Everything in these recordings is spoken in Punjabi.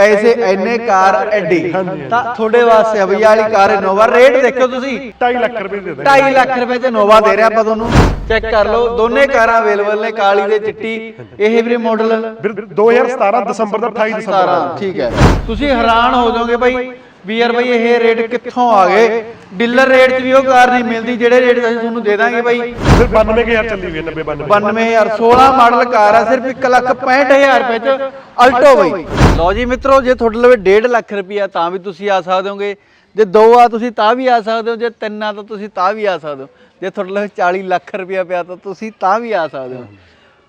ਪੈਸੇ ਐਨੇ ਕਾਰ ਐਡੀ। ਤਾਂ ਤੁਹਾਡੇ ਵਾਸਤੇ ਆ ਬਈ ਵਾਲੀ ਕਾਰ ਇਨੋਵਾ ਰੇਟ ਦੇਖਿਓ ਤੁਸੀਂ। 2.5 ਲੱਖ ਰੁਪਏ ਦੇ ਦਾਂਗੇ 2.5 ਲੱਖ ਰੁਪਏ ਚ ਇਨੋਵਾ ਦੇ ਰਿਹਾ ਆਪਾਂ ਤੁਹਾਨੂੰ। ਚੈੱਕ ਕਰ ਲਓ ਦੋਨੇ ਕਾਰਾਂ ਅਵੇਲੇਬਲ ਨੇ ਕਾਲੀ ਤੇ ਚਿੱਟੀ ਇਹ ਵੀਰੇ ਮਾਡਲ ਵੀਰ 2017 ਦਸੰਬਰ ਦਾ 28 ਦਸੰਬਰ। 17 ਠੀਕ ਹੈ। ਤੁਸੀਂ ਹੈਰਾਨ ਹੋ ਜਾਓਗੇ ਬਾਈ ਵੀ ਯਾਰ ਬਾਈ ਇਹ ਰੇਟ ਕਿੱਥੋਂ ਆ ਗਏ? ਡੀਲਰ ਰੇਟ 'ਚ ਵੀ ਉਹ ਕਾਰ ਨਹੀਂ ਮਿਲਦੀ ਜਿਹੜੇ ਰੇਟ ਅਸੀਂ ਤੁਹਾਨੂੰ ਦੇ ਦਾਂਗੇ ਬਾਈ। ਫਿਰ 92000 ਚੱਲੀ ਹੋਈ ਹੈ 90 92 92000 16 ਮਾਡਲ ਕਾਰ ਆ ਸਿਰਫ 165000 ਰੁਪਏ ਚ ਅਲਟੋ ਬਈ। ਲਓ ਜੀ ਮਿੱਤਰੋ ਜੇ ਤੁਹਾਡੇ ਲਵੇ 1.5 ਲੱਖ ਰੁਪਿਆ ਤਾਂ ਵੀ ਤੁਸੀਂ ਆ ਸਕਦੇ ਹੋਗੇ। ਜੇ ਦੋ ਆ ਤੁਸੀਂ ਤਾਂ ਵੀ ਆ ਸਕਦੇ ਹੋ। ਜੇ ਤਿੰਨ ਆ ਤਾਂ ਤੁਸੀਂ ਤਾਂ ਵੀ ਆ ਸਕਦੇ ਹੋ। ਜੇ ਤੁਹਾਡੇ ਲਵੇ 40 ਲੱਖ ਰੁਪਿਆ ਪਿਆ ਤਾਂ ਤੁਸੀਂ ਤਾਂ ਵੀ ਆ ਸਕਦੇ ਹੋ।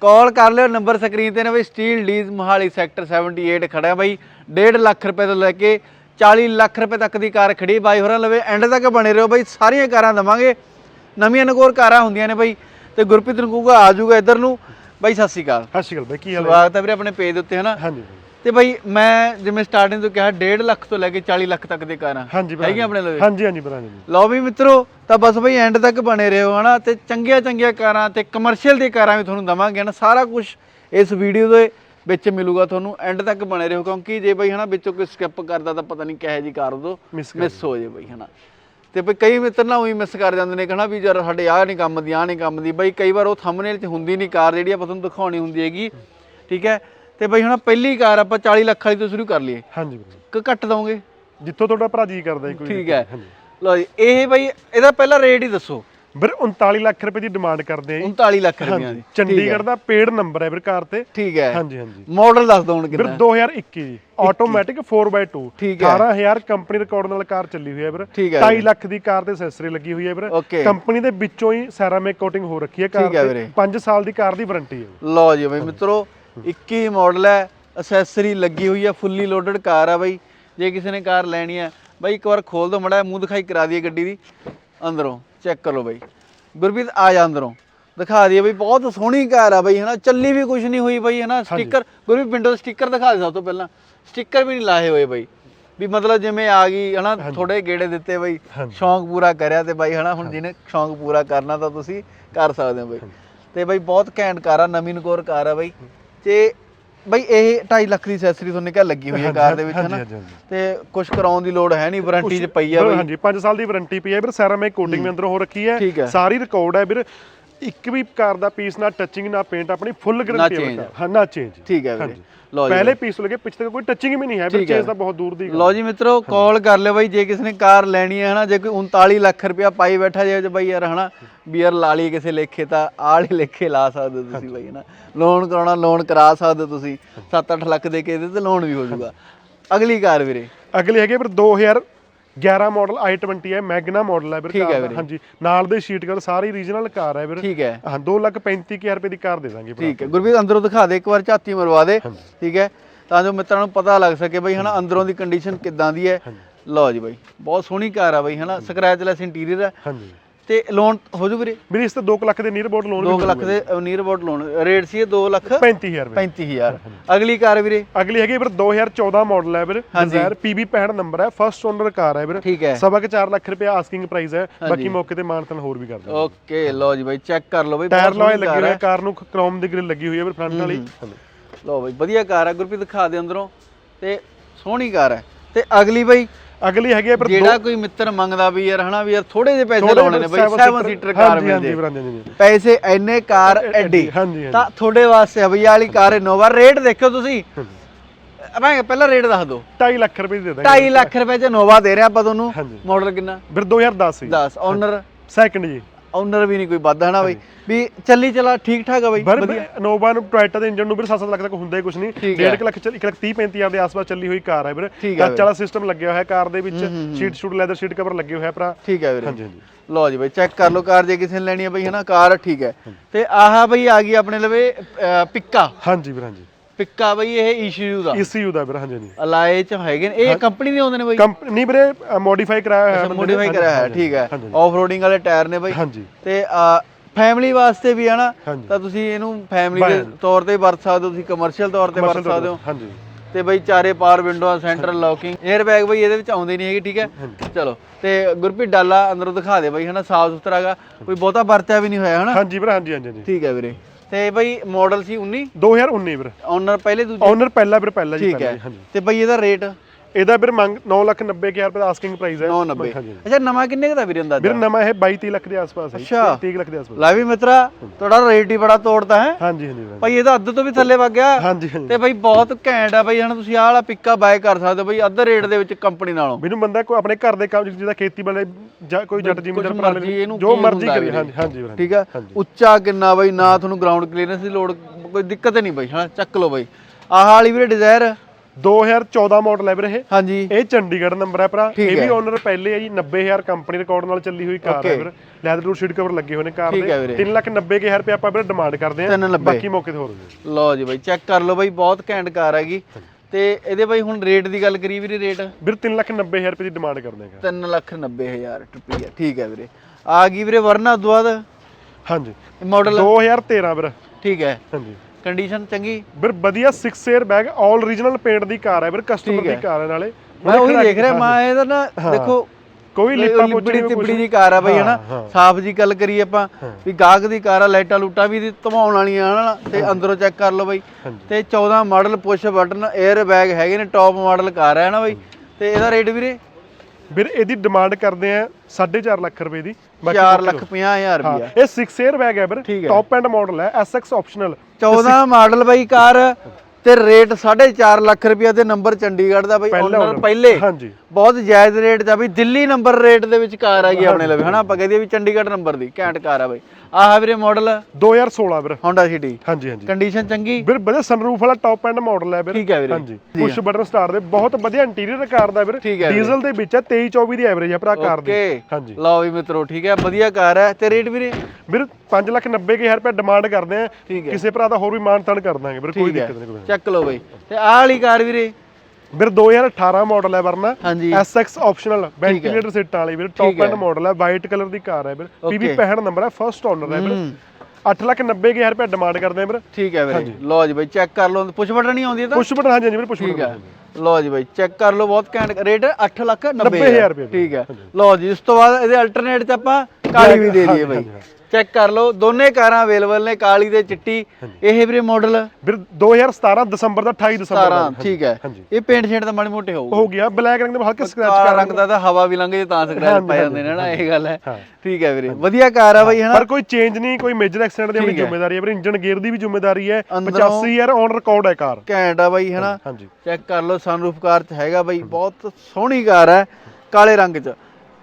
ਕਾਲ ਕਰ ਲਿਓ ਨੰਬਰ ਸਕਰੀਨ ਤੇ ਨੇ ਬਈ ਸਟੀਲ ਡੀਜ਼ ਮੋਹਾਲੀ ਸੈਕਟਰ 78 ਖੜਾ ਬਈ। 1.5 ਲੱਖ ਰੁਪਏ ਤੋਂ ਲੈ ਕੇ 40 ਲੱਖ ਰੁਪਏ ਤੱਕ ਦੀ ਕਾਰ ਖੜੀ ਬਾਈ ਹੋਰਾਂ ਲਵੇ। ਐਂਡ ਤੱਕ ਬਣੇ ਰਹੋ ਬਈ ਸਾਰੀਆਂ ਕਾਰਾਂ ਦਵਾਂਗੇ। ਨਵੀਆਂ ਨਗੋਰ ਕਾਰਾਂ ਹੁੰਦੀਆਂ ਨੇ ਬਈ। ਤੇ ਗੁਰਪ੍ਰੀਤ ਨਕੂਗਾ ਆ ਜਾਊਗਾ ਇੱਧਰ ਨੂੰ। ਬਾਈ ਸਤਿ ਸ਼੍ਰੀ ਅਕਾਲ। ਸਤਿ ਸ਼੍ਰੀ ਅਕਾਲ ਬਾਈ ਕੀ ਹਾਲ ਹੈ? ਸਵਾਗਤ ਹੈ ਵੀਰੇ ਆਪਣੇ ਪੇਜ ਦੇ ਉੱਤੇ ਹਨਾ? ਹਾਂਜੀ। ਤੇ ਬਾਈ ਮੈਂ ਜਿਵੇਂ ਸਟਾਰਟਿੰਗ ਤੋਂ ਕਿਹਾ 1.5 ਲੱਖ ਤੋਂ ਲੈ ਕੇ 40 ਲੱਖ ਤੱਕ ਦੇ ਕਾਰਾਂ। ਹੈਗੀਆਂ ਆਪਣੇ ਲਵੇ? ਹਾਂਜੀ ਹਾਂਜੀ ਭਰਾ ਜੀ ਲਓ ਵੀ ਮਿੱਤਰੋ ਤਾਂ ਬਸ ਬਈ ਐਂਡ ਤੱਕ ਬਣੇ ਰਹੋ ਹਨਾ? ਤੇ ਚੰਗੀਆਂ ਚੰਗੀਆਂ ਕਾਰਾਂ ਤੇ ਕਮਰਸ਼ੀਅਲ ਦੀ ਕਾਰਾਂ ਵੀ ਤੁਹਾਨੂੰ ਦਵਾਂਗੇ ਨਾ ਸਾਰਾ ਕੁਝ ਇਸ ਵੀਡੀਓ ਦੇ ਵਿੱਚ ਮਿਲੂਗਾ ਤੁਹਾਨੂੰ ਐਂਡ ਤੱਕ ਬਣੇ ਰਹੋ ਕਿਉਂਕਿ ਜੇ ਬਈ ਹਨਾ ਵਿੱਚੋਂ ਕੋਈ ਸਕਿਪ ਕਰਦਾ ਤਾਂ ਪਤਾ ਨਹੀਂ ਕਿਹੋ ਜੀ ਕਾਰ ਦੋ Miss ਕਰ ਮਿਸ ਹੋ ਜੇ ਬਈ ਹਨਾ। ਤੇ ਬਈ ਕਈ ਮਿੱਤਰ ਨਾ ਉਹੀ ਮਿਸ ਕਰ ਜਾਂਦੇ ਨੇ ਕਹਣਾ ਵੀ ਯਾਰ ਸਾਡੇ ਆਹ ਨਹੀਂ ਕੰਮ ਦੀ ਆਹ ਨਹੀਂ ਕੰਮ ਦੀ। ਬਈ ਕਈ ਵਾਰ ਉਹ ਥੰਬਨੇਲ 'ਚ ਹੁੰਦੀ ਨਹੀਂ ਕਾਰ ਜਿਹੜੀ ਆਪਾਂ ਤੁਹਾਨੂੰ ਦਿਖਾਉਣੀ ਹੁੰਦੀ ਹੈਗੀ ਠੀਕ ਹੈ? ਤੇ ਬਈ ਹੁਣ ਪਹਿਲੀ ਕਾਰ ਆਪਾਂ 40 ਲੱਖ ਵਾਲੀ ਤੋਂ ਸ਼ੁਰੂ ਕਰ ਲਈਏ। ਹਾਂਜੀ ਵੀਰ ਕਿ ਘੱਟ ਦਵਾਂਗੇ? ਜਿੱਥੋਂ ਤੁਹਾਡਾ ਭਰਾ ਜੀ ਕਰਦਾ ਕੋਈ ਠੀਕ ਹੈ। ਲਓ ਜੀ ਇਹ ਬਈ ਇਹਦਾ ਪਹਿਲਾ ਰੇਟ ਹੀ ਦੱਸੋ। ਵੀਰ 39 ਲੱਖ ਰੁਪਏ ਦੀ ਡਿਮਾਂਡ ਕਰਦੇ ਆ ਜੀ। 39 ਲੱਖ ਰੁਪਈਆਂ ਦੀ। ਚੰਡੀਗੜ੍ਹ ਦਾ ਪੇਡ ਨੰਬਰ ਹੈ ਵੀਰ ਕਾਰ ਤੇ। ਠੀਕ ਹੈ। ਹਾਂਜੀ ਹਾਂਜੀ। ਮਾਡਲ ਦੱਸ ਦੋ ਹੁਣ ਵੀਰ ਕਿੰਨਾ 2021 ਜੀ ਆਟੋਮੈਟਿਕ 4x2 ਠੀਕ ਹੈ। 18000 ਕੰਪਨੀ ਰਿਕਾਰਡ ਨਾਲ ਕਾਰ ਚੱਲੀ ਹੋਈ ਹੈ ਵੀਰ। ਠੀਕ ਹੈ 2.5 ਲੱਖ ਦੀ ਕਾਰ ਤੇ ਅਸੈਸਰੀ ਲੱਗੀ ਹੋਈ ਹੈ ਵੀਰ। ਕੰਪਨੀ ਦੇ ਵਿੱਚੋਂ ਹੀ ਸੈਰਾਮਿਕ ਕੋਟਿੰਗ ਹੋ ਰੱਖੀ ਹੈ ਕਾਰ ਤੇ। ਵੀਰੇ। 5 ਸਾਲ ਦੀ ਕਾਰ ਦੀ ਵਾਰੰਟੀ ਹੈ ਲਓ ਜੀ ਬਈ ਮਿੱਤਰੋ 21 ਮਾਡਲ ਹੈ ਅਸੈਸਰੀ ਲੱਗੀ ਹੋਈ ਹੈ ਫੁੱਲੀ ਲੋਡਡ ਕਾਰ ਆ ਬਈ। ਜੇ ਕਿਸੇ ਨੇ ਕਾਰ ਲੈਣੀ ਹੈ ਬਈ ਇੱਕ ਵਾਰ ਖੋਲ ਦੋ ਮੜਾ ਮੂੰਹ ਦਿਖਾਈ ਕਰਾ ਦਈਏ ਗੱਡੀ ਦੀ। ਅੰਦਰੋਂ। ਚੈੱਕ ਕਰ ਲਓ ਬਈ। ਗੁਰਪ੍ਰੀਤ ਆ ਜਾ ਅੰਦਰੋਂ। ਦਿਖਾ ਦਈਏ ਬਈ ਬਹੁਤ ਸੋਹਣੀ ਕਾਰ ਆ ਬਈ ਹਨਾ? ਚੱਲੀ ਵੀ ਕੁਝ ਨਹੀਂ ਹੋਈ ਬਈ ਹਨਾ? ਸਟicker ਗੁਰਪ੍ਰੀਤ ਵਿੰਡੋ ਸਟicker ਦਿਖਾ ਦੇ ਸਭ ਤੋਂ ਪਹਿਲਾਂ। ਸਟicker ਵੀ ਨਹੀਂ ਲਾਏ ਹੋਏ ਬਈ। ਵੀ ਮਤਲਬ ਜਿਵੇਂ ਆ ਗਈ ਹਨਾ? ਥੋੜੇ ਗੇੜੇ ਦਿੱਤੇ ਬਈ। ਸ਼ੌਂਕ ਪੂਰਾ ਕਰਿਆ ਤੇ ਬਾਈ ਹਨਾ? ਹੁਣ ਜਿਹਨੇ ਸ਼ੌਂਕ ਪੂਰਾ ਕਰਨਾ ਤਾਂ ਤੁਸੀਂ ਕਰ ਸਕਦੇ ਹੋ ਬਾਈ। ਤੇ ਬਾਈ ਬਹੁਤ ਘੈਂਟ ਕਾਰ ਆ ਨਵੀਂ ਨਕੋਰ ਕਾਰ ਆ ਬਾਈ। ਤੇ ਬਾਈ ਇਹ 2.5 ਲੱਖ ਦੀ ਐਕਸੈਸਰੀ ਤੁਹਾਨੂੰ ਕਿਹਾ ਲੱਗੀ ਹੋਈ ਹੈ ਕਾਰ ਦੇ ਵਿੱਚ ਹਾਂਜੀ, ਹਨਾ? ਹਾਂਜੀ, ਹਾਂਜੀ। ਤੇ ਕੁਝ ਕਰਾਉਣ ਦੀ ਲੋੜ ਹੈ ਨਹੀਂ ਵਾਰੰਟੀ 'ਚ ਪਈ ਆ ਬਾਈ ਹਾਂਜੀ 5 ਸਾਲ ਦੀ ਵਾਰੰਟੀ ਪਈ ਹੈ ਵੀਰ ਸੈਰਾਮਿਕ ਕੋਟਿੰਗ ਵੀ ਅੰਦਰੋਂ ਹੋ ਰੱਖੀ ਹੈ। ਠੀਕ ਹੈ। ਸਾਰੀ ਰਿਕਾਰਡ ਹੈ ਵੀਰ। ਇੱਕ ਵੀ ਕਾਰ ਦਾ ਪੀਸ ਨਾ ਟੱਚਿੰਗ ਨਾ ਪੇਂਟ ਆਪਣੀ ਫੁੱਲ ਗਰੰਟੀ ਹੈ ਹਾਂ ਨਾ ਚੇਂਜ ਠੀਕ ਹੈ ਵੀਰੇ। ਲੋ ਜੀ ਪਹਿਲੇ ਪੀਸ ਲਗੇ ਪਿੱਛੇ ਤੱਕ ਕੋਈ ਟੱਚਿੰਗ ਵੀ ਨਹੀਂ ਹੈ ਪਰਚੇਸ ਦਾ ਬਹੁਤ ਦੂਰ ਦੀ ਲੋ ਜੀ ਮਿੱਤਰੋ ਕਾਲ ਕਰ ਲਿਓ ਬਾਈ ਜੇ ਕਿਸੇ ਨੇ ਕਾਰ ਲੈਣੀ ਹੈ ਹਨਾ ਜੇ ਕੋਈ 39 ਲੱਖ ਰੁਪਇਆ ਪਾਈ ਬੈਠਾ ਜੇ ਬਾਈ ਯਾਰ ਹਨਾ ਵੀ ਲਾ ਲਈ ਕਿਸੇ ਲੇਖੇ ਤਾਂ ਆਲ ਲੇਖੇ ਲਾ ਸਕਦੇ ਤੁਸੀਂ ਬਾਈ ਹਨਾ। ਲੋਨ ਕਰਾਉਣਾ ਲੋਨ ਕਰਾ ਸਕਦੇ ਤੁਸੀਂ। 7-8 ਲੱਖ ਦੇ ਕੇ ਤੇ ਲੋਨ ਵੀ ਹੋ ਜਾਊਗਾ। ਅਗਲੀ ਕਾਰ ਵੀਰੇ। ਅਗਲੀ ਹੈਗੀ ਪਰ 2000 11 ਮਾਡਲ i20 ਹੈ ਮੈਗਨਾ ਮਾਡਲ ਹੈ ਵੀਰ ਠੀਕ ਹਾਂਜੀ ਨਾਲ ਦੇ ਸ਼ੀਟ ਕਲਰ ਸਾਰੀ ਰੀਜਨਲ ਕਾਰ ਹੈ ਵੀਰ। ਠੀਕ ਹੈ। ਹਾਂ 235000 ਰੁਪਏ ਦੀ ਕਾਰ ਦੇ ਦਾਂਗੇ ਠੀਕ ਹੈ। ਗੁਰਵੀਰ ਅੰਦਰੋਂ ਦਿਖਾ ਦੇ ਇੱਕ ਵਾਰ ਝਾਤੀ ਮਰਵਾ ਦੇ। ਠੀਕ ਹੈ। ਤਾਂ ਜੋ ਮਿੱਤਰਾਂ ਨੂੰ ਪਤਾ ਲੱਗ ਸਕੇ ਬਈ ਹਨਾ ਅੰਦਰੋਂ ਦੀ ਕੰਡੀਸ਼ਨ ਕਿੱਦਾਂ ਦੀ ਹੈ। ਲਓ ਜੀ ਬਾਈ ਬਹੁਤ ਸੋਹਣੀ ਕਾਰ ਆ ਬਾਈ ਹਨਾ। ਸਕ੍ਰੈਚਲੈਸ ਇੰਟੀਰੀਅਰ ਹੈ। ਹਾਂਜੀ। ਤੇ ਲੋਨ ਹੋ ਜੂ ਵੀਰੇ? ਵੀਰ ਇਸ ਤੇ 2 ਲੱਖ ਦੇ ਨੀਅਰ ਬੋਰਡ ਲੋਨ 2 ਲੱਖ ਦੇ ਨੀਅਰ ਅਬਾਊਟ ਲੋਨ ਰੇਟ ਸੀ 2 ਲੱਖ 35000 ਰੁਪਏ 35000 ਅਗਲੀ ਕਾਰ ਵੀਰੇ? ਅਗਲੀ ਹੈਗੀ ਵੀਰ 2014 ਮਾਡਲ ਹੈ ਵੀਰ। ਡਿਜ਼ਾਇਰ PB 65 ਨੰਬਰ ਹੈ ਫਰਸਟ ਓਨਰ ਕਾਰ ਹੈ ਵੀਰ। ਸਵਾ ਕੇ 4 ਲੱਖ ਰੁਪਏ ਆਸਕਿੰਗ ਪ੍ਰਾਈਸ ਹੈ। ਬਾਕੀ ਮੌਕੇ ਤੇ ਮਾਨਤਨ ਹੋਰ ਵੀ ਕਰ ਓਕੇ ਲਓ ਜੀ ਬਾਈ ਚੈੱਕ ਕਰ ਲਓ ਬਾਈ ਟਾਇਰ ਲੋਏ ਲੱਗੀ ਕਾਰ ਹੋਈ ਹੈ। ਹੈ ਕਾਰ ਨੂੰ ਕ੍ਰੋਮ ਦੀ ਗ੍ਰਿਲ ਲੱਗੀ ਹੋਈ ਹੈ ਵੀਰ ਫਰੰਟ ਵਾਲੀ। ਲਓ ਬਾਈ ਵਧੀਆ ਕਾਰ ਹੈ ਗੁਰਪ੍ਰੀਤ ਦਿਖਾ ਦੇ ਅੰਦਰੋਂ। ਤੇ ਸੋਹਣੀ ਕਾਰ ਹੈ। ਤੇ ਅਗਲੀ ਬਾਈ ਅਗਲੀ ਹੈਗੀ ਹੈ ਜਿਹੜਾ ਕੋਈ ਮਿੱਤਰ ਮੰਗਦਾ ਵੀ ਯਾਰ ਹਨਾ ਵੀ ਯਾਰ ਥੋੜੇ ਜਿਹੇ ਪੈਸੇ ਲਾਉਣੇ ਨੇ ਬਾਈ 7 ਸੀਟਰ ਕਾਰ ਹਾਂਜੀ ਮਿਲ ਹਾਂਜੀ ਜੇ ਵੀਰ, ਹਾਂਜੀ ਹਾਂਜੀ। ਪੈਸੇ ਐਨੇ ਕਾਰ ਐਡੀ। ਤਾਂ ਤੁਹਾਡੇ ਵਾਸਤੇ ਆ ਬਈ ਵਾਲੀ ਕਾਰ ਇਨੋਵਾ ਰੇਟ ਦੇਖਿਓ ਤੁਸੀਂ। ਮੈਂ ਪਹਿਲਾਂ ਰੇਟ ਦੱਸ ਦਿਓ। 2.5 ਲੱਖ ਰੁਪਏ ਦੀ ਦਾਂਗੇ। 2.5 ਲੱਖ ਰੁਪਏ ਚ ਇਨੋਵਾ ਦੇ ਰਿਹਾ ਆਪਾਂ ਤੁਹਾਨੂੰ। ਮਾਡਲ ਕਿੰਨਾ? ਵੀਰ 2010 ਸੀ। 10 ਓਨਰ ਸੈਕੰਡ ਜੀ। ਓਨਰ ਵੀ ਨਹੀਂ ਕੋਈ ਵੱਧ ਹਨਾ ਬਈ? ਵੀ ਚੱਲੀ ਚਲਾ ਠੀਕ ਠਾਕ ਆ ਬਈ ਪਰ ਨੋਵਾ ਨੂੰ ਟੋਇਟਾ ਦੇ ਇੰਜਨ ਨੂੰ ਵੀਰ 7-7 ਲੱਖ ਤੱਕ ਹੁੰਦਾ ਹੀ ਕੁਝ ਨਹੀਂ। ਠੀਕ ਹੈ। 1.5 ਲੱਖ ਚ 1 ਲੱਖ 30 35000 ਦੇ ਆਸ-ਪਾਸ ਚੱਲੀ ਹੋਈ ਕਾਰ ਹੈ ਵੀਰ। ਟੱਚ ਵਾਲਾ ਸਿਸਟਮ ਲੱਗਿਆ ਹੋਇਆ ਕਾਰ ਦੇ ਵਿੱਚ ਸ਼ੀਟ ਸ਼ੂਟ ਲੈਦਰ ਸ਼ੀਟ ਕਵਰ ਲੱਗੇ ਹੋਇਆ ਭਰਾ। ਠੀਕ ਹੈ ਵੀਰੇ। ਹਾਂਜੀ ਹਾਂਜੀ। ਲਓ ਜੀ ਬਈ ਚੈੱਕ ਕਰ ਲਓ ਕਾਰ ਜੇ ਕਿਸੇ ਨੇ ਲੈਣੀ ਹੈ ਬਈ ਹਨਾ ਕਾਰ ਠੀਕ ਹੈ। ਤੇ ਆਹ ਬਈ ਆ ਗਈ ਆਪਣੇ ਲਵੇ ਪਿੱਕਾ। ਹਾਂਜੀ ਵੀਰ ਹਾਂਜੀ। ਪਿੱਕਾ ਬਈ ਇਹ ਈਸ਼ੂ ਦਾ। ECU ਦਾ ਵੀਰ ਹਾਂਜੀ ਹਾਂਜੀ। ਅਲਾਏ ਚ ਹੈਗੇ ਨੇ। ਇਹ ਕੰਪਨੀ ਦੇ ਆਉਂਦੇ ਨੇ ਬਈ? ਕੰਪਨੀ ਵੀਰੇ ਮੋਡੀਫਾਈ ਕਰਾਇਆ ਹੋਇਆ। ਮੋਡੀਫਾਈ ਕਰਾਇਆ ਹੈ ਠੀਕ ਹੈ। ਆਫ ਰੋਡਿੰਗ ਵਾਲੇ ਟਾਇਰ ਨੇ ਬਈ। ਹਾਂਜੀ। ਤੇ ਫੈਮਿਲੀ ਵਾਸਤੇ ਵੀ ਹਨਾ ਹਾਂਜੀ। ਤਾਂ ਤੁਸੀਂ ਇਹਨੂੰ ਫੈਮਿਲੀ ਦੇ ਤੌਰ ਤੇ ਵਰਤ ਸਕਦੇ ਹੋ ਤੁਸੀਂ ਕਮਰਸ਼ੀਅਲ ਤੌਰ ਤੇ ਵਰਤ ਸਕਦੇ ਹੋ। ਹਾਂਜੀ। ਤੇ ਬਈ ਚਾਰੇ ਪਾਰ window central locking air bag ਬਈ ਇਹਦੇ ਵਿੱਚ ਆਉਂਦੇ ਨਹੀਂ ਹੈਗੇ ਠੀਕ ਹੈ? ਚਲੋ ਤੇ ਗੁਰਪ੍ਰੀਤ ਡਾਲਾ ਅੰਦਰੋਂ ਦਿਖਾ ਦੇ ਬਈ ਹਨਾ ਸਾਫ਼ ਸੁਥਰਾਗਾ ਕੋਈ ਬਹੁਤਾ ਵਰਤਿਆ ਵੀ ਨਹੀਂ ਹੋਇਆ ਹਨਾ? ਹਾਂਜੀ ਵੀਰ ਹਾਂਜੀ ਹਾਂਜੀ। ਠੀਕ ਹੈ ਵੀਰੇ। ਤੇ ਬਈ ਮਾਡਲ ਸੀ 19 2019 ਵੀਰ। ਓਨਰ ਪਹਿਲੇ ਦੂਜੇ? ਓਨਰ ਪਹਿਲਾ ਵੀਰ ਪਹਿਲਾ ਜੀ ਠੀਕ ਪਹਿਲਾ ਹੈ ਜੀ, ਹਾਂਜੀ। ਤੇ ਬਈ ਇਹਦਾ ਰੇਟ ਇਹਦਾ ਵੀਰ ਮੰਗ 9,90,000 ਰੁਪਏ ਦਾ ਆਸਕਿੰਗ ਪ੍ਰਾਈਸ ਹੈ। 990 ਹਾਂਜੀ ਅੱਛਾ ਨਵਾਂ ਕਿੰਨੇ ਕੁ ਦਾ ਵੀਰੇ ਅੰਦਾਜ਼ਾ? ਵੀਰ ਨਵਾਂ ਇਹ 22 ਲੱਖ ਦੇ ਆਸ-ਪਾਸ ਹੈ ਜੀ, ਅੱਛਾ। 30 ਲੱਖ ਦੇ ਆਸ-ਪਾਸ। ਲੈ ਵੀ ਮਿੱਤਰਾ ਤੁਹਾਡਾ ਰੇਟ ਹੀ ਬੜਾ ਤੋੜਦਾ ਹੈ। ਹਾਂਜੀ ਹਾਂਜੀ। ਭਾਈ ਇਹਦਾ ਅੱਧ ਤੋਂ ਵੀ ਥੱਲੇ ਵਗ ਗਿਆ। ਹਾਂਜੀ ਤੇ ਬਈ ਬਹੁਤ ਘੈਂਟ ਆ ਬਈ ਹਣ ਤੁਸੀਂ ਆਹ ਵਾਲਾ ਪਿੱਕਾ ਬਾਏ ਕਰ ਸਕਦੇ ਹੋ ਬਈ ਅੱਧ ਰੇਟ ਦੇ ਵਿੱਚ ਕੰਪਨੀ ਨਾਲੋਂ। ਮੈਨੂੰ ਬੰਦਾ ਕੋਈ ਆਪਣੇ ਘਰ ਦੇ ਕੰਮ ਜਿਹਦਾ ਖੇਤੀ ਵਾਲੇ ਜਾਂ ਕੋਈ ਜੱਟ ਜ਼ਿਮੀਂਦਾਰ ਇਹਨੂੰ ਜੋ ਮਰਜ਼ੀ ਕਰੇ। ਹਾਂਜੀ ਹਾਂਜੀ ਠੀਕ ਆ। ਉੱਚਾ ਕਿੰਨਾ ਬਈ ਨਾ ਤੁਹਾਨੂੰ ਗਰਾਊਂਡ ਕਲੀਅਰੈਂਸ ਦੀ ਲੋੜ ਕੋਈ ਦਿੱਕਤ ਨਹੀਂ ਬਈ ਹਾਂ ਚੱਕ ਲਓ ਬਈ ਆਹ ਵਾਲੀ ਵੀਰੇ ਡਿਜ਼ਾਇਰ 2014 ਮਾਡਲ ਹੈ ਵੀਰ ਇਹ। ਹਾਂਜੀ। ਇਹ ਚੰਡੀਗੜ੍ਹ ਨੰਬਰ ਹੈ ਭਰਾ। ਇਹ ਵੀ। ਓਨਰ ਪਹਿਲੇ ਹੈ ਜੀ 90000 ਕੰਪਨੀ ਰਿਕਾਰਡ ਨਾਲ ਚੱਲੀ ਹੋਈ ਕਾਰ ਹੈ. ਵੀਰ। ਲੈਦਰ ਰੂਟ ਸੀਟ ਕਵਰ ਲੱਗੇ ਹੋਏ ਨੇ ਕਾਰ ਦੇ। ਵੀਰੇ। 390000 ਰੁਪਏ ਆਪਾਂ ਵੀਰ ਡਿਮਾਂਡ ਕਰਦੇ 390 ਬਾਕੀ ਮੌਕੇ ਤੇ ਹੋਰ। ਲਓ ਜੀ ਬਈ ਚੈੱਕ ਕਰ ਲਓ ਬਈ ਬਹੁਤ ਘੈਂਟ ਕਾਰ ਹੈਗੀ। ਤੇ ਇਹਦੇ ਬਈ ਹੁਣ ਰੇਟ ਦੀ ਗੱਲ ਕਰੀ ਵੀਰੇ ਰੇਟ ਵੀਰ 390000 ਰੁਪਏ ਦੀ ਡਿਮਾਂਡ ਕਰਦੇ ਹਾਂ। 3 ਲੱਖ 90 ਹਜ਼ਾਰ ਰੁਪਈਆ। ਠੀਕ ਹੈ ਵੀਰੇ। ਆ ਗਈ ਵੀਰੇ ਵਰਨਾ ਬਾਅਦ ਹਾਂਜੀ। ਮਾਡਲ 2013 ਵੀਰ। ਠੀਕ ਹੈ। ਹਾਂਜੀ। ਕੰਡੀਸ਼ਨ ਚੰਗੀ? ਵੀਰ ਵਧੀਆ 6 air bag all regional paint ਦੀ ਕਾਰ ਹੈ ਵੀਰ ਕਸਟਮਰ ਦੀ ਕਾਰ ਹੈ ਨਾਲੇ। ਮੈਂ ਉਹੀ ਦੇਖ ਰਿਹਾ ਮੈਂ ਇਹਦਾ ਨਾ ਦੇਖੋ ਕੋਈ ਲਿਪਾ ਲਿਪੜੀ ਤਿਪੜੀ ਦੀ ਕਾਰ ਆ ਬਈ ਹਨਾ। ਸਾਫ਼ ਜੀ ਗੱਲ ਕਰੀਏ ਆਪਾਂ ਵੀ ਗਾਹਕ ਦੀ ਕਾਰ ਆ ਲਾਈਟਾਂ ਲੂਟਾਂ ਵੀ ਦੀ ਧਮਾਉਣ ਵਾਲੀਆਂ ਹਨਾ? ਤੇ ਅੰਦਰੋਂ ਚੈੱਕ ਕਰ ਲਓ ਬਈ। ਹਾਂਜੀ। ਤੇ 14 model push button air bag ਹੈਗੇ ਨੇ ਟੌਪ ਮਾਡਲ ਕਾਰ ਹੈ ਨਾ ਬਈ? ਤੇ ਇਹਦਾ ਰੇਟ ਵੀਰੇ? ਵੀਰ ਇਹਦੀ ਡਿਮਾਂਡ ਕਰਦੇ ਆ 4.5 ਲੱਖ ਰੁਪਏ ਦੀ। 4 ਲੱਖ 50 ਹਜ਼ਾਰ ਹਾਂ ਰੁਪਈਆ। ਇਹ 6 에ਅਰ ਬੈਗ ਹੈ ਵੀਰ। ਟੌਪ ਐਂਡ ਮਾਡਲ ਹੈ SX ਆਪਸ਼ਨਲ 14 ਮਾਡਲ ਬਈ ਕਾਰ ਤੇ ਰੇਟ 4.5 ਲੱਖ ਰੁਪਈਆ ਤੇ ਨੰਬਰ ਚੰਡੀਗੜ੍ਹ ਦਾ ਬਈ ਓਨਰ। ਪਹਿਲੇ। ਹਾਂਜੀ। ਬਹੁਤ ਜਾਇਜ਼ ਰੇਟ ਦਾ ਬਈ ਦਿੱਲੀ ਨੰਬਰ ਰੇਟ ਦੇ ਵਿੱਚ ਕਾਰ ਆ ਗਈ ਆਪਣੇ ਲਵੇ ਹਨਾ ਆਪਾਂ ਕਹਦੇ ਵੀ ਚੰਡੀਗੜ੍ਹ ਨੰਬਰ ਦੀ ਘੈਂਟ ਕਾਰ ਆ ਬਈ। ਆਹ ਵੀਰੇ ਮਾਡਲ 2016 ਵੀਰ। Honda City ਹਾਂਜੀ ਹਾਂਜੀ। ਕੰਡੀਸ਼ਨ ਚੰਗੀ? ਵੀਰ ਵਧੀਆ ਸਨਰੂਫ ਵਾਲਾ ਟੌਪ ਐਂਡ ਮਾਡਲ ਹੈ ਵੀਰ। ਠੀਕ ਹੈ ਵੀਰੇ। ਹਾਂਜੀ। ਪੁਸ਼ ਬਟਨ ਸਟਾਰਟ ਦੇ। ਬਹੁਤ ਵਧੀਆ ਇੰਟੀਰੀਅਰ ਕਾਰ ਦਾ ਵੀਰ। ਡੀਜ਼ਲ ਦੇ ਵਿੱਚ ਹੈ 23 24 ਦੀ ਐਵਰੇਜ ਹੈ ਭਰਾ ਕਾਰ ਦੀ। ਓਕੇ ਹਾਂਜੀ। ਲਓ ਵੀ ਮਿੱਤਰੋ ਠੀਕ ਹੈ ਵਧੀਆ ਕਾਰ ਹੈ। ਤੇ ਰੇਟ ਵੀਰੇ? ਵੀਰ 5 ਲੱਖ 90 ਹਜ਼ਾਰ ਰੁਪਏ ਡਿਮਾਂਡ ਕਰਦੇ ਆ। ਕਿਸੇ ਭਰਾ ਦਾ ਹੋਰ ਵੀ ਮਾਨ ਤਾਨ ਕਰ ਦਾਂਗੇ ਵੀਰ ਕੋਈ ਦਿੱਕਤ ਨਹੀਂ ਕੋਈ। ਚੱਕ ਲਓ ਬਈ। ਤੇ ਆਹ ਵਾਲੀ ਕਾਰ ਵੀਰੇ। ਵੀਰ 2018 ਮਾਡਲ ਹੈ ਵਰਨਾ। SX ਆਪਸ਼ਨਲ ਵੈਂਟੀਲੇਟਰ ਸੀਟਾਂ ਵਾਲੀ ਵੀਰ ਟੌਪ ਐਂਡ ਮਾਡਲ ਹੈ। ਵਾਈਟ ਕਲਰ ਦੀ ਕਾਰ ਹੈ ਵੀਰ। PV 65 ਨੰਬਰ ਹੈ ਫਰਸਟ ਓਨਰ ਹੈ ਵੀਰ। 8 ਲੱਖ 90 ਹਜ਼ਾਰ ਰੁਪਏ ਡਿਮਾਂਡ ਕਰਦੇ ਆ ਵੀਰ। ਠੀਕ ਹੈ ਵੀਰੇ। ਲਓ ਜੀ ਬਈ ਚੈੱਕ ਕਰ ਲਓ। ਪੁਸ਼ ਬਟਨ ਨਹੀਂ ਆਉਂਦੀ ਤਾਂ? ਪੁਸ਼ ਬਟਨ ਹਾਂਜੀ ਹਾਂਜੀ ਵੀਰ ਪੁਸ਼ ਠੀਕ ਬਟਨ ਹੈ। ਲਓ ਜੀ ਬਾਈ ਚੈੱਕ ਕਰ ਲਓ। ਬਹੁਤ ਘੈਂਟ ਰੇਟ 8 ਲੱਖ 90 90,000 ਰੁਪਏ ਠੀਕ ਹੈ। ਲਓ ਜੀ ਉਸ ਤੋਂ ਬਾਅਦ ਇਹਦੇ ਅਲਟਰਨੇਟ ਚ ਆਪਾਂ ਕਾਲੀ ਵੀ ਦੇ ਦਈਏ ਬਾਈ। ਚੈੱਕ ਕਰ ਲਓ ਦੋਨੇ ਕਾਰਾਂ ਅਵੇਲੇਬਲ ਨੇ ਕਾਲੀ ਤੇ ਚਿੱਟੀ। ਇਹ ਵੀਰੇ ਮਾਡਲ ਵੀਰ 2017 ਦਸੰਬਰ ਦਾ 28 ਦਸੰਬਰ ਦਾ। 17 ਠੀਕ ਹੈ। ਇਹ ਪੇਂਟ ਸ਼ੇਡ ਤਾਂ ਮਾੜੇ ਮੋਟੇ ਹੋਊ ਹੋ ਗਿਆ ਬਲੈਕ ਰੰਗ ਦੇ ਹਲਕੇ ਸਕ੍ਰੈਚ ਕਾਲਾ ਰੰਗ ਦਾ ਤਾਂ ਹਵਾ ਵੀ ਲੰਘ ਜੇ ਤਾਂ ਸਕ੍ਰੈਚ ਪੈ ਜਾਂਦੇ ਨੇ ਨਾ ਇਹ ਗੱਲ ਹੈ। ਠੀਕ ਹੈ ਵੀਰੇ ਵਧੀਆ ਕਾਰ ਆ ਬਾਈ ਹਨਾ? ਪਰ ਕੋਈ ਚੇਂਜ ਨਹੀਂ ਕੋਈ ਮੇਜਰ ਐਕਸੀਡੈਂਟ ਦੀ ਆਪਣੀ ਜ਼ਿੰਮੇਵਾਰੀ ਹੈ। ਵੀਰ ਇੰਜਨ ਗੇਅਰ ਦੀ ਵੀ ਜ਼ਿੰਮੇਵਾਰੀ ਹੈ। ਅੰਦਰੋਂ- 85 ਯਾਰ ਔਨ ਰਿਕਾਰਡ ਹੈ ਕਾਰ। ਘੈਂਟ ਆ ਬਾਈ ਹਨਾ? ਚੈੱਕ ਕਰ ਲਓ ਸਨਰੂਫ ਕਾਰ ਚ ਹੈਗਾ ਬਾਈ ਬਹੁਤ ਸੋਹਣੀ ਕਾਰ ਹੈ ਕਾਲੇ ਰੰਗ ਚ।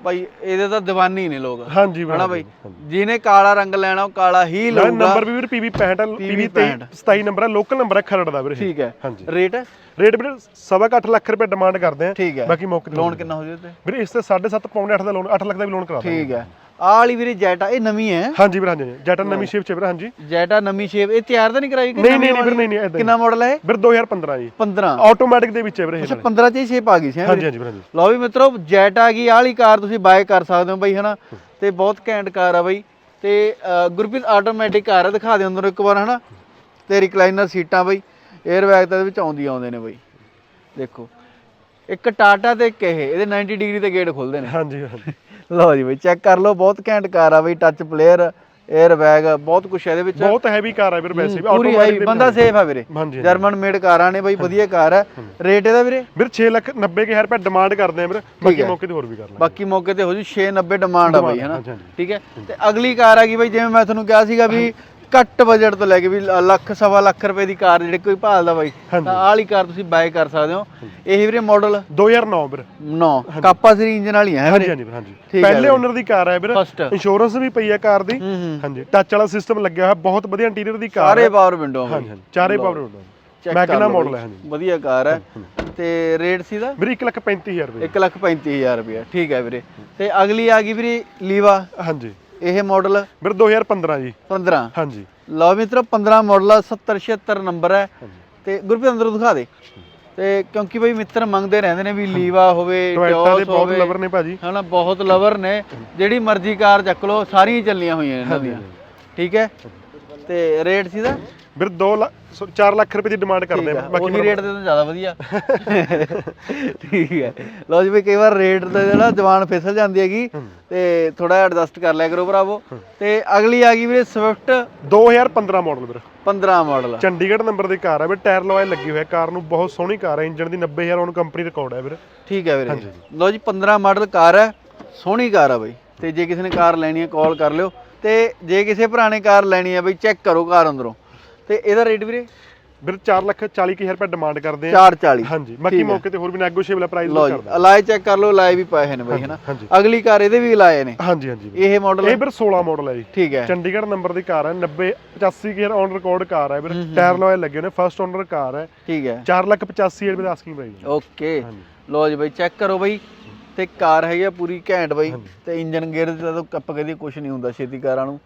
ਬਾਈ ਇਹਦੇ ਤਾਂ ਦੀਵਾਨੀ ਨੇ ਲੋਕ। ਹਾਂਜੀ ਹਨਾ ਬਾਈ ਜਿਹਨੇ ਕਾਲਾ ਰੰਗ ਲੈਣਾ ਉਹ ਕਾਲਾ ਹੀ ਲਊਗਾ। ਨੰਬਰ ਵੀ ਵੀਰ PV 65 PV 27 ਨੰਬਰ ਹੈ ਲੋਕਲ ਨੰਬਰ ਹੈ ਖਰੜ ਦਾ ਵੀਰ। ਠੀਕ ਹੈ। ਹਾਂਜੀ। ਰੇਟ? ਰੇਟ ਵੀਰ ਸਵਾ ਕੁ ਅੱਠ ਲੱਖ ਰੁਪਏ ਡਿਮਾਂਡ ਕਰਦੇ ਆ। ਠੀਕ ਹੈ। ਬਾਕੀ ਮੌਕੇ ਲੋਨ ਕਿੰਨਾ ਹੋ ਜਾਊ ਤੇ ਵੀਰ ਇਸ ਤੇ 7.5 ਪੌਂਡ 8 ਦਾ ਲੋਨ 8 ਲੱਖ ਦਾ ਵੀ ਲੋਨ ਕਰਾ ਦਾਂਗੇ। ਠੀਕ ਹੈ। ਆਹ ਵਾਲੀ ਵੀਰੇ ਜੈਟਾ ਇਹ ਨਵੀਂ ਹੈ। ਹਾਂਜੀ ਵੀਰ ਹਾਂਜੀ ਜੈਟਨ ਨਵੀਂ ਸ਼ੇਪ ਚ ਵੀਰ ਹਾਂਜੀ। ਜੈਟਾ ਨਵੀਂ ਸ਼ੇਪ ਇਹ ਤਿਆਰ ਤਾਂ ਨਹੀਂ ਕਰਾਈ ਕਿ ਨਹੀਂ ਨਹੀਂ ਨਹੀਂ ਵੀਰ ਵਾਲੀ? ਨਹੀਂ ਨਹੀਂ ਇਦਾਂ ਕਿੰਨਾ ਮਾਡਲ ਹੈ? ਵੀਰ 2015 ਜੀ। 15 ਆਟੋਮੈਟਿਕ ਦੇ ਵਿੱਚ ਹੈ ਵੀਰ ਇਹ ਅੱਛਾ 15 ਚ ਹੀ ਸ਼ੇਪ ਆ ਗਈ ਸੀ ਹਾਂਜੀ? ਹਾਂਜੀ ਵੀਰ? ਹਾਂਜੀ ਲਓ ਵੀ ਮਿੱਤਰੋ ਜੈਟ ਆ ਗਈ ਆਹ ਵਾਲੀ ਕਾਰ ਤੁਸੀਂ ਬਾਏ ਕਰ ਸਕਦੇ ਹੋ ਬਾਈ ਹਨਾ? ਤੇ ਬਹੁਤ ਘੈਂਟ ਕਾਰ ਆ ਬਾਈ। ਤੇ ਗੁਰਪ੍ਰੀਤ ਆਟੋਮੈਟਿਕ ਕਾਰ ਆ ਦਿਖਾ ਦੇ ਅੰਦਰੋਂ ਇੱਕ ਵਾਰ ਹਨਾ? ਤੇ ਰਿਕਲਾਈਨਰ ਸੀਟਾਂ ਬਾਈ 에ਅਰ ਬੈਗ ਤਾਂ ਇਹਦੇ ਵਿੱਚ ਆਉਂਦੀ ਆਉਂਦੇ ਨੇ ਬਾਈ। ਦੇਖੋ ਇੱਕ ਟਾਟਾ ਤੇ ਇੱਕ ਇਹ ਇਹਦੇ 90 ਡਿਗਰੀ ਤੇ ਗੇਟ ਖੁੱਲਦੇ ਨੇ। ਹਾਂਜੀ ਹਾਂਜੀ। ਲਓ ਜੀ ਬਾਈ ਚੈੱਕ ਕਰ ਲਓ ਬਹੁਤ ਘੈਂਟ ਕਾਰ ਆ ਬਾਈ ਟੱਚ ਪਲੇਅਰ 에ਅਰ ਬੈਗ ਬਹੁਤ ਕੁਝ ਇਹਦੇ ਵਿੱਚ। ਬਹੁਤ ਹੈਵੀ ਕਾਰ ਹੈ ਵੀਰ ਵੈਸੇ ਵੀ ਪੂਰੀ ਹੈ ਬੰਦਾ ਸੇਫ ਆ ਵੀਰੇ। ਜਰਮਨ ਮੇਡ ਕਾਰਾਂ ਨੇ ਬਾਈ ਵਧੀਆ ਕਾਰ ਹੈ। ਰੇਟ ਇਹਦਾ ਵੀਰੇ? ਵੀਰ 6 ਲੱਖ 90 ਹਜ਼ਾਰ ਰੁਪਏ ਡਿਮਾਂਡ ਕਰਦੇ ਆ ਵੀਰ। ਬਾਕੀ ਮੌਕੇ ਤੇ ਹੋਰ ਵੀ ਕਰ ਲਾਂਗੇ। ਬਾਕੀ ਮੌਕੇ ਤੇ ਹੋ ਜੂ 690 ਡਿਮਾਂਡ ਆ ਬਾਈ ਹਨਾ। ਠੀਕ ਹੈ? ਤੇ ਅਗਲੀ ਕਾਰ ਆ ਗਈ ਬਾਈ ਜਿਵੇਂ ਮੈਂ ਤੁਹਾਨੂੰ ਕਿਹਾ ਸੀਗਾ ਵੀ ਘੱਟ ਬਜਟ ਤੋਂ ਲੈ ਕੇ ਵੀ ਲੱਖ ਸਵਾ ਲੱਖ ਰੁਪਏ ਦੀ ਕਾਰ ਜਿਹੜੀ ਕੋਈ ਭਾਲਦਾ ਬਾਈ ਤਾਂ ਆਹ ਵਾਲੀ ਕਾਰ ਤੁਸੀਂ ਬਾਏ ਕਰ ਸਕਦੇ ਹੋ। ਇਹ ਵੀਰੇ ਮਾਡਲ 2009 ਵੀਰ। 9 ਕਾਪਾ ਸਰੀ ਇੰਜਨ ਵਾਲੀ ਹੈ ਹਾਂਜੀ ਹਾਂਜੀ ਵੀਰ? ਹਾਂਜੀ ਠੀਕ ਹੈ ਪਹਿਲੇ ਓਨਰ ਦੀ ਕਾਰ ਹੈ ਵੀਰ। ਇੰਸ਼ੋਰੈਂਸ ਵੀ ਪਈ ਹੈ ਕਾਰ ਦੀ। ਹਾਂਜੀ। ਟੱਚ ਵਾਲਾ ਸਿਸਟਮ ਲੱਗਿਆ ਹੋਇਆ ਬਹੁਤ ਵਧੀਆ ਇੰਟੀਰੀਅਰ ਦੀ ਕਾਰ ਸਾਰੇ ਹੈ ਪਾਵਰ ਵਿੰਡੋ ਹਾਂਜੀ ਹਾਂਜੀ। ਚਾਰੇ ਪਾਵਰ Check ਮੈਗਨਾ ਮਾਡਲ। ਹੈ ਹਾਂਜੀ। ਵਧੀਆ ਕਾਰ ਹੈ ਤੇ ਰੇਟ ਸੀ ਦਾ ਵੀਰ 1 ਲੱਖ 35000 ਰੁਪਏ। 1 ਲੱਖ 35000 ਰੁਪਏ ਠੀਕ ਹੈ ਵੀਰੇ। ਤੇ ਅਗਲੀ ਆ ਗਈ ਵੀਰੇ ਲੀਵਾ। ਹਾਂਜੀ। ਇਹ ਮਾਡਲ ਵੀਰ 2015 ਜੀ। 15 ਹਾਂਜੀ। ਲਓ ਮਿੱਤਰੋ 15 ਮਾਡਲ ਆ 70 76 ਨੰਬਰ ਹੈ ਤੇ ਗੁਰਪ੍ਰੀਤ ਅੰਦਰੋਂ ਦਿਖਾ ਦੇ। ਤੇ ਕਿਉਂਕਿ ਬਈ ਮਿੱਤਰ ਮੰਗਦੇ ਰਹਿੰਦੇ ਨੇ ਵੀ ਲੀਵਾ ਹੋਵੇ ਟੋਇਟਾ ਦੇ ਬਹੁਤ ਲਵਰ ਨੇ ਭਾਜੀ। ਹਨਾ ਬਹੁਤ ਲਵਰ ਨੇ। ਜਿਹੜੀ ਮਰਜ਼ੀ ਕਾਰ ਚੱਕ ਲਓ ਸਾਰੀਆਂ ਚੱਲੀਆਂ ਹੋਈਆਂ ਨੇ ਇਹਨਾਂ ਦੀਆਂ। ਠੀਕ ਹੈ? ਤੇ ਰੇਟ ਸੀ ਦਾ ਵੀਰ 2 ਲੱਖ 4 ਲੱਖ ਰੁਪਏ ਦੀ ਡਿਮਾਂਡ ਕਰਦੇ ਆ ਬਾਕੀ ਉਹੀ ਰੇਟ ਦੇ ਤੋਂ ਜ਼ਿਆਦਾ ਵਧੀਆ। ਠੀਕ ਹੈ ਲਓ ਜੀ ਵੀ ਕਈ ਵਾਰ ਰੇਟ ਤੇ ਜਿਹੜਾ ਜਵਾਨ ਫਿਸਲ ਜਾਂਦੀ ਹੈਗੀ ਤੇ ਥੋੜਾ ਐਡਜਸਟ ਕਰ ਲਿਆ ਕਰੋ ਭਰਾਵੋ। ਤੇ ਅਗਲੀ ਆ ਗਈ ਵੀਰੇ ਸਵਿਫਟ 2015 ਮਾਡਲ ਵੀਰ। 15 ਮਾਡਲ ਚੰਡੀਗੜ੍ਹ ਨੰਬਰ ਦੀ ਕਾਰ ਹੈ ਵੀਰ ਟਾਇਰ ਲਵਾਏ ਲੱਗੀ ਹੋਇਆ ਕਾਰ ਨੂੰ ਬਹੁਤ ਸੋਹਣੀ ਕਾਰ ਹੈ ਇੰਜਨ ਦੀ 90000 ਉਹਨੂੰ ਕੰਪਨੀ ਰਿਕਾਰਡ ਹੈ ਵੀਰ। ਠੀਕ ਹੈ ਵੀਰੇ। ਲਓ ਜੀ 15 ਮਾਡਲ ਕਾਰ ਹੈ ਸੋਹਣੀ ਕਾਰ ਹੈ ਬਈ। ਤੇ ਜੇ ਕਿਸੇ ਨੇ ਕਾਰ ਲੈਣੀ ਹੈ ਕਾਲ ਕਰ ਲਿਓ। ਤੇ ਜੇ ਕਿਸੇ ਭਰਾ ਨੇ ਕਾਰ ਲੈਣੀ ਹੈ ਬਈ ਚੈੱਕ ਕਰੋ ਕਾਰ ਅੰਦਰੋਂ। ਤੇ ਇਹਦਾ ਰੇਟ ਵੀਰੇ? ਵੀਰ 4 ਲੱਖ 40 ਹਜ਼ਾਰ ਰੁਪਏ ਡਿਮਾਂਡ ਕਰਦੇ ਆ। 440 ਹਾਂਜੀ ਬਾਕੀ ਮੌਕੇ ਤੇ ਹੋਰ ਵੀ ਨੈਗੋਸ਼ੀਏਬਲ ਪ੍ਰਾਈਸ ਜੀ ਕਰਦਾ ਅਲਾਈ ਚੈੱਕ ਕਰ ਲਓ ਅਲਾਈ ਵੀ ਪਾਏ ਹੋਏ ਨੇ ਬਈ ਹਨਾ। ਅਗਲੀ ਕਾਰ ਇਹਦੇ ਵੀ ਲਾਏ ਨੇ। ਹਾਂਜੀ ਹਾਂਜੀ। ਇਹ ਮਾਡਲ ਇਹ ਵੀਰ 16 ਮਾਡਲ ਹੈ ਜੀ। ਠੀਕ ਹੈ। ਚੰਡੀਗੜ੍ਹ ਨੰਬਰ ਦੀ ਕਾਰ ਹੈ 90 85 ਗੇਅਰ ਔਨ ਰਿਕਾਰਡ ਕਾਰ ਹੈ ਵੀਰ ਟਾਇਰ ਲਵਾਏ ਲੱਗੇ ਨੇ ਫਰਸਟ ਓਨਰ ਕਾਰ ਹੈ ਠੀਕ ਹੈ। 4 ਲੱਖ 85 ਹਜ਼ਾਰ ਰੁਪਏ ਦਾ ਆਸਕਿੰਗ ਪ੍ਰਾਈਸ ਓਕੇ ਲਓ ਜੀ ਬਈ ਚੈੱਕ ਕਰੋ ਬਈ। ਤੇ ਕਾਰ ਹੈਗੀ ਆ ਪੂਰੀ ਘੈਂਟ ਬਈ। ਤੇ ਇੰਜਨ ਗੇਅਰ ਦਾ ਤਾਂ ਕੱਪ ਕਦੀ ਕੁਝ ਨਹੀਂ ਹੁੰਦਾ ਛੇਤੀ ਕਾਰਾਂ ਨੂੰ।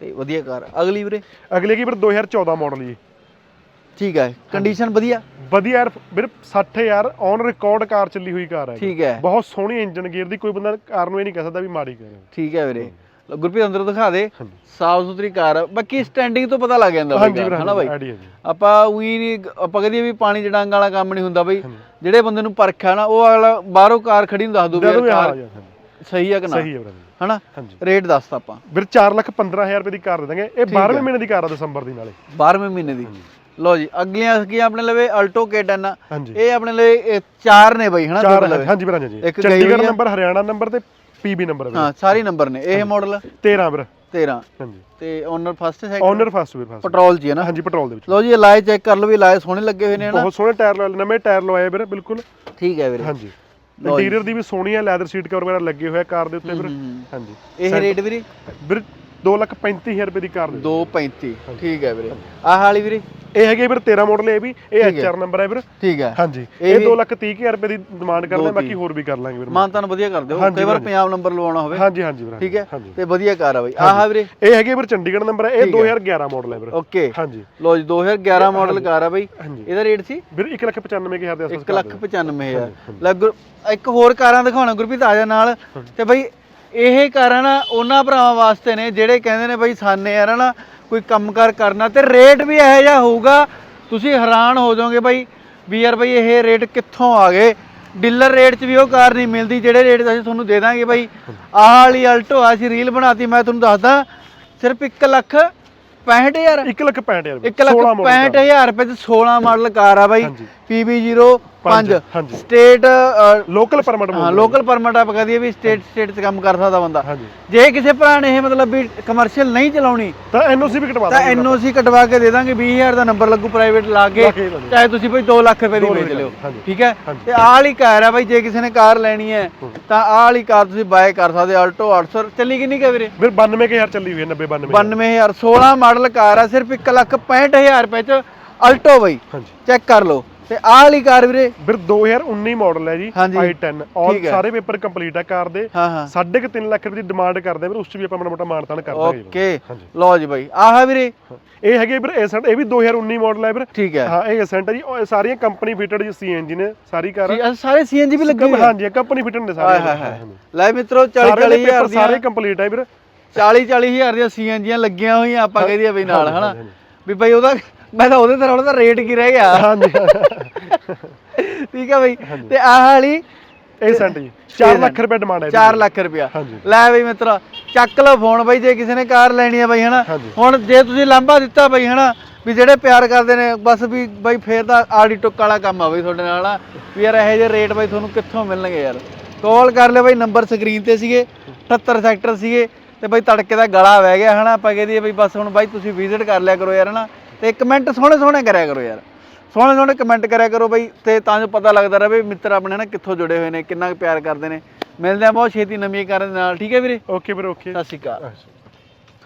ਤੇ ਵਧੀਆ ਕਾਰ। ਅਗਲੀ ਵੀਰੇ? ਅਗਲੇ ਕੀ ਵੀਰ 2014 ਮਾਡਲ ਜੀ। ਠੀਕ ਹੈ ਕੰਡੀਸ਼ਨ ਵਧੀਆ? ਵਧੀਆ ਯਾਰ ਵੀਰ 60000 ਔਨ ਰਿਕਾਰਡ ਕਾਰ ਚੱਲੀ ਹੋਈ ਕਾਰ ਹੈ। ਠੀਕ ਹੈ। ਬਹੁਤ ਸੋਹਣੀ ਇੰਜਨ ਗੇਅਰ ਦੀ ਕੋਈ ਬੰਦਾ ਕਾਰ ਨੂੰ ਇਹ ਨਹੀਂ ਕਹਿ ਸਕਦਾ ਵੀ ਮਾੜੀ ਕਾਰ ਹੈ। ਠੀਕ ਹੈ ਵੀਰੇ। ਗੁਰਪ੍ਰੀਤ ਅੰਦਰੋਂ ਦਿਖਾ ਦੇ। ਸਾਫ਼ ਸੁਥਰੀ ਕਾਰ। ਬਾਕੀ ਸਟੈਂਡਿੰਗ ਤੋਂ ਪਤਾ ਲੱਗ ਜਾਂਦਾ ਕਾਰ, ਹਨਾ ਬਾਈ? ਆਪਾਂ ਉਹੀ ਨਹੀਂ ਆਪਾਂ ਕਹਦੇ ਵੀ ਪਾਣੀ ਜੜਾਂਗ ਵਾਲਾ ਕੰਮ ਨਹੀਂ ਹੁੰਦਾ ਬਈ। ਜਿਹੜੇ ਬੰਦੇ ਨੂੰ ਪਰਖਿਆ ਨਾ ਉਹ ਅਗਲਾ ਬਾਹਰੋਂ ਕਾਰ ਖੜੀ ਨੂੰ ਦੱਸ ਦੂ ਵੀ ਹਾਂ ਕਾਰ। ਸਹੀ ਹੈ ਕਿ ਨਾ? ਸਹੀ ਹੈ ਵੀਰ ਹਨਾ? ਹਾਂਜੀ। ਰੇਟ ਦੱਸਤਾ ਆਪਾਂ। ਵੀਰ 4 ਲੱਖ 15000 ਰੁਪਏ ਦੀ ਕਾਰ ਦੇ ਦਾਂਗੇ। ਇਹ 12ਵੇਂ ਮਹੀਨੇ ਦੀ ਕਾਰ ਆ ਦਸੰਬਰ ਦੀ ਨਾਲੇ। 12ਵੇਂ ਮਹੀਨੇ ਦੀ। ਲਓ ਜੀ ਅਗਲੀਆਂ ਕੀ ਆਪਣੇ ਲਵੇ? ਅਲਟੋ ਕੇਟਨ। ਇਹ ਆਪਣੇ ਲਈ ਚਾਰ ਨੇ ਬਈ ਹਨਾ? ਚਾਰ ਹਾਂਜੀ ਵੀਰ ਹਾਂਜੀ। ਇੱਕ ਚੰਡੀਗੜ੍ਹ। ਨੰਬਰ ਹਰਿਆਣਾ ਨੰਬਰ ਤੇ ਪੀਬੀ ਨੰਬਰ ਹਾਂ ਸਾਰੇ ਨੰਬਰ ਨੇ। ਇਹ ਮਾਡਲ 13 ਵੀਰ। 13 ਹਾਂਜੀ। ਤੇ ਓਨਰ ਫਸਟ ਹੈ ਓਨਰ ਫਸਟ ਵੀਰ ਫਸਟ ਪੈਟਰੋਲ ਜੀ ਹੈ ਨਾ? ਹਾਂਜੀ ਪੈਟਰੋਲ ਦੇ ਵਿੱਚ। ਲਓ ਜੀ ਇਹ ਲਾਏ ਚੈੱਕ ਕਰ ਲਓ ਵੀ ਲਾਏ ਸੋਹਣੇ ਲੱਗੇ ਹੋਏ ਨੇ ਹਨਾ? ਬਹੁਤ ਸੋਹਣੇ ਟਾਇਰ ਲਵਾਏ ਨਵੇਂ ਟਾਇਰ ਲਵਾਏ ਵੀਰ ਬਿਲਕੁਲ। ਠੀਕ ਹੈ ਵੀਰੇ। ਹਾਂਜੀ। ਇੰਟੀਰੀਅਰ ਦੀ ਵੀ ਸੋਹਣੀ ਹੈ ਲੈਦਰ ਸੀਟ ਕਵਰ ਵਗੈਰਾ ਲੱਗੇ ਹੋਏ ਆ ਕਾਰ ਦੇ ਉੱਤੇ ਹੂੰ। ਹਾਂਜੀ। ਇਹ ਰੇਟ ਵੀਰੇ? ਵੀਰ 235000 ਰੁਪਏ ਦੀ ਕਾਰ ਦੇ। 235 ਠੀਕ ਹੈ ਵੀਰੇ। ਆਹ ਵਾਲੀ ਵੀਰੇ? ਇਹ ਹੈਗੇ ਵੀਰ 13 ਮਾਡਲ ਇਹ ਵੀ ਇਹ ਐਚਆਰ ਨੰਬਰ ਹੈ ਵੀਰ। ਠੀਕ ਹੈ। ਹਾਂਜੀ ਇਹ ਇਹ ਵੀ- 230000 ਰੁਪਏ ਦੀ ਡਿਮਾਂਡ ਕਰਦੇ ਬਾਕੀ ਹੋਰ ਵੀ ਕਰ ਲਾਂਗੇ ਵੀਰ। ਮਾਨਤਾਨ ਵਧੀਆ ਕਰ ਦਿਓ ਕਈ ਵਾਰ। ਪੰਜਾਬ ਨੰਬਰ ਲਵਾਉਣਾ ਹੋਵੇ। ਹਾਂਜੀ ਹਾਂਜੀ ਵੀਰ ਠੀਕ ਹੈ। ਤੇ ਵਧੀਆ ਕਾਰ ਆ ਬਈ। ਆਹ ਵੀਰੇ। ਇਹ ਹੈਗੇ ਵੀਰ ਚੰਡੀਗੜ੍ਹ ਨੰਬਰ ਹੈ। ਇਹ 2011 ਮਾਡਲ ਹੈ ਵੀਰ। ਓਕੇ। ਹਾਂਜੀ। ਲਓ ਜੀ 2011 ਮਾਡਲ ਕਾਰ ਆ ਬਈ। ਇਹਦਾ ਰੇਟ ਸੀ? ਵੀਰ 195000 ਦੇ ਆਸ-ਪਾਸ 1 ਲੱਖ 95000 ਲੈ ਗੁਰ- ਇੱਕ ਹੋਰ ਕਾਰਾਂ ਦਿਖਾਉਣਾ ਗੁਰਪ੍ਰੀਤ ਆ ਜਾ ਨਾਲ। ਤੇ ਬਈ ਇਹ ਕਾਰਾਂ ਨਾ ਉਹਨਾਂ ਭਰਾਵਾਂ ਵਾਸਤੇ ਨੇ ਜਿਹੜੇ ਕਹਿੰਦੇ ਨੇ ਬਈ ਸਾਨੇ ਯਾਰ ਨਾ ਕੋਈ ਕੰਮਕਾਰ ਕਰਨਾ ਤੇ ਰੇਟ ਵੀ ਇਹੋ ਜਿਹਾ ਹੋਊਗਾ। ਤੁਸੀਂ ਹੈਰਾਨ ਹੋ ਜਾਓਗੇ ਬਈ ਵੀ ਯਾਰ ਬਈ ਇਹ ਰੇਟ ਕਿੱਥੋਂ ਆ ਗਏ? ਡੀਲਰ ਰੇਟ 'ਚ ਵੀ ਉਹ ਕਾਰ ਨਹੀਂ ਮਿਲਦੀ ਜਿਹੜੇ ਰੇਟ ਅਸੀਂ ਤੁਹਾਨੂੰ ਦੇ ਦਾਂਗੇ ਬਈ। ਆਹ ਵਾਲੀ ਅਲਟੋ ਆ ਸੀ ਰੀਲ ਬਣਾਤੀ ਮੈਂ ਤੁਹਾਨੂੰ ਦੱਸਦਾ ਸਿਰਫ 1 ਲੱਖ 65000 1 ਲੱਖ 65000 1 ਲੱਖ 65000 ਰੁਪਏ ਚ 16 ਮਾਡਲ ਕਾਰ ਆ ਬਾਈ। PB05 ਹਾਂਜੀ। ਸਟੇਟ ਲੋਕਲ ਪਰਮਿਟ ਹਾਂ ਲੋਕਲ ਪਰਮਿਟ ਆਪ ਕਹਦੀ ਵੀ ਸਟੇਟ ਸਟੇਟ ਚ ਕੰਮ ਕਰ ਸਕਦਾ ਬੰਦਾ। ਹਾਂਜੀ। ਜੇ ਕਿਸੇ ਭਰਾ ਨੇ ਇਹ ਮਤਲਬ ਵੀ ਕਮਰਸ਼ੀਅਲ ਨਹੀਂ ਚਲਾਉਣੀ ਤਾਂ ਐਨਓਸੀ ਵੀ ਕਟਵਾ ਤਾਂ ਦਾਂਗੇ। ਐਨਓਸੀ ਕਟਵਾ ਕੇ ਦੇ ਦਾਂਗੇ 20000 ਦਾ ਨੰਬਰ ਲੱਗੂ ਪ੍ਰਾਈਵੇਟ ਲਾ ਕੇ ਲਾ ਕੇ ਲਾ ਦਿਓ। ਚਾਹੇ ਤੁਸੀਂ ਬਈ 2 ਲੱਖ ਰੁਪਏ ਦੀ ਦੋ ਵੇਚ ਲਿਓ। ਹਾਂਜੀ। ਠੀਕ ਹੈ? ਹਾਂਜੀ। ਤੇ ਆਹ ਵਾਲੀ ਕਾਰ ਆ ਬਾਈ ਜੇ ਕਿਸੇ ਨੇ ਕਾਰ ਲੈਣੀ ਹੈ ਤਾਂ ਆਹ ਵਾਲੀ ਕਾਰ ਤੁਸੀਂ ਬਾਏ ਕਰ ਸਕਦੇ ਆਲਟੋ 800 ਚੱਲੀ ਕਿੰਨੀ ਕਾ ਵੀਰੇ? ਵੀਰ 92000 ਚੱਲੀ ਹੋਈ ਹੈ 90 92 92000 16 ਮਾਡਲ ਕਾਰ ਆ ਸਿਰਫ 1 ਲੱਖ 65000 ਰੁਪਏ ਚ ਅਲਟੋ ਬਈ। ਹਾਂਜੀ। ਚੈੱਕ ਕਰ ਲਓ। ਤੇ ਆਹ ਵਾਲੀ ਕਾਰ ਵੀਰੇ? ਵੀਰ 2019 ਮਾਡਲ ਹੈ ਜੀ ਹਾਂਜੀ। i10 ਆਲ ਠੀਕ ਹੈ। ਸਾਰੇ ਪੇਪਰ ਕੰਪਲੀਟ ਹੈ ਕਾਰ ਦੇ। ਹਾਂ ਹਾਂ। 3.5 ਲੱਖ ਰੁਪਏ ਦੀ ਡਿਮਾਂਡ ਕਰਦੇ ਆ ਵੀਰ ਉਸ ਚ ਵੀ ਆਪਾਂ ਮਾੜਾ ਮੋਟਾ ਮਾਨਤਾਨ ਕਰ ਦਾਂਗੇ ਜੀ। ਓਕੇ। ਹਾਂਜੀ। ਲਓ ਜੀ ਬਾਈ ਆਹ ਵੀਰੇ? ਇਹ ਹੈਗੇ ਵੀਰ ਐਸੈਂਟ ਇਹ ਵੀ 2019 ਮਾਡਲ ਹੈ ਵੀਰ। ਠੀਕ ਹੈ। ਹਾਂ ਇਹ ਐਸੈਂਟ ਹੈ ਜੀ ਉਹ ਸਾਰੀਆਂ ਕੰਪਨੀ ਫਿਟਡ ਜੀ ਸੀਐਨਜੀ ਨੇ ਸਾਰੀ ਕਾਰ। ਜੀ, ਆਹ ਸਾਰੇ ਸੀਐਨਜੀ ਵੀ ਲੱਗੇ ਹੋਏ ਆ। ਹਾਂਜੀ ਕੰਪਨੀ ਫਿਟਡ ਨੇ ਹਾਏ ਸਾਰੇ ਹਾਏ ਹਾਏ। ਲੈ ਮਿੱਤਰੋ 40 ਸਾਰੇ 40000 ਪੇਪਰ ਦੀਆਂ ਸਾਰੇ ਕੰਪਲੀਟ ਹੈ ਵੀਰ। 40 40000 ਦੀਆਂ ਸੀਐਨਜੀਆਂ ਲੱਗੀਆਂ ਹੋਈਆਂ ਆਪਾਂ ਕਹਦੀਏ ਬਈ ਨਾਲ ਹਨਾ। ਵੀ ਬਾਈ ਉਹਦਾ ਮੈਂ ਤਾਂ ਉਹਦੇ ਤਰ੍ਹਾਂ ਉਹਦਾ ਰੇਟ ਕੀ ਰਹਿ ਗਿਆ। ਹਾਂਜੀ। ਠੀਕ ਹੈ ਬਈ। ਤੇ ਆਹ ਵਾਲੀ ਐਸੈਂਟ ਜੀ। 4 ਲੱਖ ਰੁਪਏ ਡਿਮਾਂਡ ਹੈ 4 ਲੱਖ ਰੁਪਇਆ। ਹਾਂਜੀ। ਲੈ ਬਈ ਮਿੱਤਰਾ ਚੱਕ ਲਓ ਫੋਨ ਬਈ ਜੇ ਕਿਸੇ ਨੇ ਕਾਰ ਲੈਣੀ ਹੈ ਬਈ ਹਨਾ। ਹੁਣ ਜੇ ਤੁਸੀਂ ਲਾਂਭਾ ਦਿੱਤਾ ਬਈ ਹਨਾ ਵੀ ਜਿਹੜੇ ਪਿਆਰ ਕਰਦੇ ਨੇ ਬਸ ਵੀ ਬਈ ਫੇਰ ਤਾਂ ਆੜੀ ਟੁੱਕ ਵਾਲਾ ਕੰਮ ਆ ਬਈ ਤੁਹਾਡੇ ਨਾਲ ਨਾ ਵੀ ਯਾਰ ਇਹੋ ਜਿਹੇ ਰੇਟ ਬਈ ਤੁਹਾਨੂੰ ਕਿੱਥੋਂ ਮਿਲਣਗੇ ਯਾਰ। ਕਾਲ ਕਰ ਲਿਓ ਬਈ ਨੰਬਰ ਸਕਰੀਨ ਤੇ ਸੀਗੇ 78 ਸੈਕਟਰ ਸੀਗੇ ਤੇ ਬਈ ਤੜਕੇ ਦਾ ਗਲਾ ਵਹਿ ਗਿਆ ਹਨਾ। ਆਪਾਂ ਕਹਦੀਏ ਬਈ ਬਸ ਹੁਣ ਬਾਈ ਤੁਸੀਂ ਵਿਜ਼ਿਟ ਕਰ ਲਿਆ ਕਰੋ ਯਾਰ ਹਨਾ। ਤੇ ਕਮੈਂਟ ਸੋਹਣੇ ਸੋਹਣੇ ਕਰਿਆ ਕਰੋ ਯਾਰ। ਸੋਹਣੇ ਸੋਹਣੇ ਕਮੈਂਟ ਕਰਿਆ ਕਰੋ ਬਈ ਤੇ ਤਾਂ ਜੋ ਪਤਾ ਲੱਗਦਾ ਰਹੇ ਮਿੱਤਰ ਆਪਣੇ ਨਾ ਕਿੱਥੋਂ ਜੁੜੇ ਹੋਏ ਨੇ ਕਿੰਨਾ ਪਿਆਰ ਕਰਦੇ ਨੇ। ਮਿਲਦੇ ਆ ਬਹੁਤ ਛੇਤੀ ਨਵੀਂ ਕਾਰਾਂ ਦੇ ਨਾਲ ਠੀਕ ਹੈ ਵੀਰੇ? ਓਕੇ ਵੀਰ ਓਕੇ ਸਤਿ ਸ਼੍ਰੀ ਅਕਾਲ।